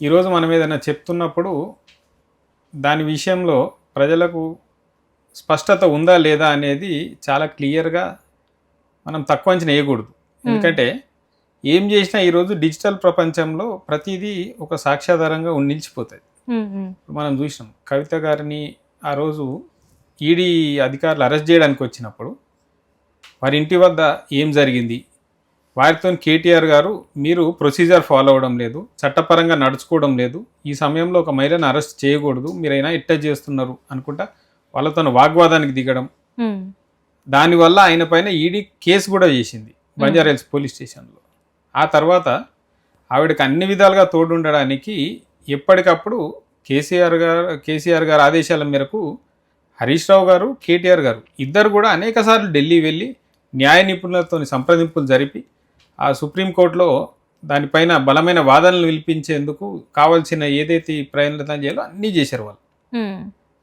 ఈరోజు మనం ఏదైనా చెప్తున్నప్పుడు దాని విషయంలో ప్రజలకు స్పష్టత ఉందా లేదా అనేది చాలా క్లియర్గా మనం తక్కువ అంచనా వేయకూడదు. ఎందుకంటే ఏం చేసినా ఈరోజు డిజిటల్ ప్రపంచంలో ప్రతిదీ ఒక సాక్ష్యాధారంగా ఉండి నిలిచిపోతుంది మనం చూసినాం కవిత గారిని ఆ రోజు ఈడీ అధికారులు అరెస్ట్ చేయడానికి వచ్చినప్పుడు వారి ఇంటి వద్ద ఏం జరిగింది వారితో కేటీఆర్ గారు మీరు ప్రొసీజర్ ఫాలో అవ్వడం లేదు చట్టపరంగా నడుచుకోవడం లేదు ఈ సమయంలో ఒక మహిళను అరెస్ట్ చేయకూడదు మీరైనా ఇట్ట చేస్తున్నారు అనుకుంటా వాళ్ళతో వాగ్వాదానికి దిగడం. దానివల్ల ఆయన పైన ఈడీ కేసు కూడా చేసింది బంజారాహిల్స్ పోలీస్ స్టేషన్లో. ఆ తర్వాత ఆవిడకి అన్ని విధాలుగా తోడుండడానికి ఎప్పటికప్పుడు కేసీఆర్ గారు కేసీఆర్ గారు ఆదేశాల మేరకు హరీష్ రావు గారు కేటీఆర్ గారు ఇద్దరు కూడా అనేకసార్లు ఢిల్లీ వెళ్ళి న్యాయ నిపుణులతో సంప్రదింపులు జరిపి ఆ సుప్రీంకోర్టులో దానిపైన బలమైన వాదనలు వినిపించేందుకు కావాల్సిన ఏదైతే ప్రయత్నం చేయాలో అన్నీ చేశారు వాళ్ళు.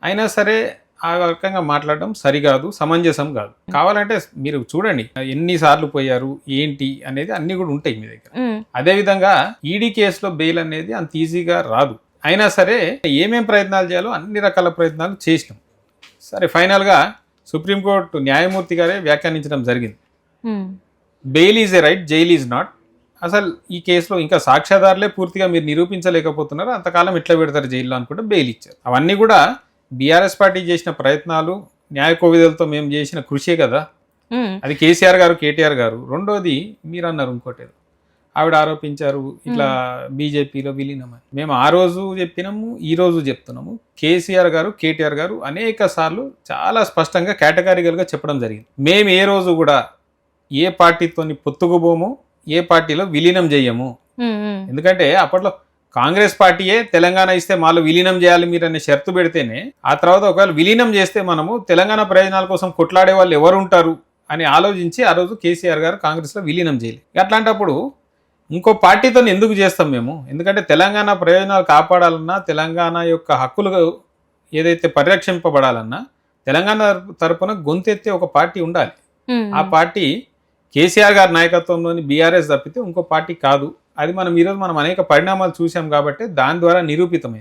అయినా సరే ఆ రకంగా మాట్లాడడం సరికాదు సమంజసం కాదు. కావాలంటే మీరు చూడండి ఎన్నిసార్లు పోయారు ఏంటి అనేది అన్నీ కూడా ఉంటాయి మీ దగ్గర. అదేవిధంగా ఈడీ కేసులో బెయిల్ అనేది అంత ఈజీగా రాదు. అయినా సరే ఏమేం ప్రయత్నాలు చేయాలో అన్ని రకాల ప్రయత్నాలు చేసినాం. సరే ఫైనల్గా సుప్రీంకోర్టు న్యాయమూర్తి గారే వ్యాఖ్యానించడం జరిగింది. Bail is a right jail is not. అసలు ఈ కేసులో ఇంకా సాక్ష్యాధారులే పూర్తిగా మీరు నిరూపించలేకపోతున్నారు? అంతకాలం ఎట్లా పెడతారు జైల్లో అనుకుంటే బెయిల్ ఇచ్చారు. అవన్నీ కూడా బీఆర్ఎస్ పార్టీ చేసిన ప్రయత్నాలు న్యాయ కోవిదలతో మేము చేసిన కృషే కదా. అది కేసీఆర్ గారు కేటీఆర్ గారు. రెండోది మీరు అన్నారు ఇంకోటి. ఆవిడ ఆరోపించారు ఇట్లా బీజేపీలో విలీనమని. మేము ఆ రోజు చెప్పినాము ఈ రోజు చెప్తున్నాము. కేసీఆర్ గారు కేటీఆర్ గారు అనేక సార్లు చాలా స్పష్టంగా కేటగారికల్గా చెప్పడం జరిగింది. మేము ఏ రోజు కూడా ఏ పార్టీతోని పొత్తుకుపోము ఏ పార్టీలో విలీనం చేయము ఎందుకంటే అప్పట్లో కాంగ్రెస్ పార్టీయే తెలంగాణ ఇస్తే మాలో విలీనం చేయాలి మీరు అనే షరతు పెడితేనే ఆ తర్వాత ఒకవేళ విలీనం చేస్తే మనము తెలంగాణ ప్రయోజనాల కోసం కొట్లాడే వాళ్ళు ఎవరు ఉంటారు అని ఆలోచించి ఆ రోజు కేసీఆర్ గారు కాంగ్రెస్లో విలీనం చేయలేదు అట్లాంటప్పుడు ఇంకో పార్టీతో ఎందుకు చేస్తాం మేము? ఎందుకంటే తెలంగాణ ప్రయోజనాలు కాపాడాలన్నా తెలంగాణ యొక్క హక్కులు ఏదైతే పరిరక్షింపబడాలన్నా తెలంగాణ తరపున గొంతెత్తే ఒక పార్టీ ఉండాలి. ఆ పార్టీ కేసీఆర్ గారి నాయకత్వంలోని బీఆర్ఎస్ తప్పితే ఇంకో పార్టీ కాదు. అది మనం ఈరోజు మనం అనేక పరిణామాలు చూసాం కాబట్టి దాని ద్వారా నిరూపితమైంది.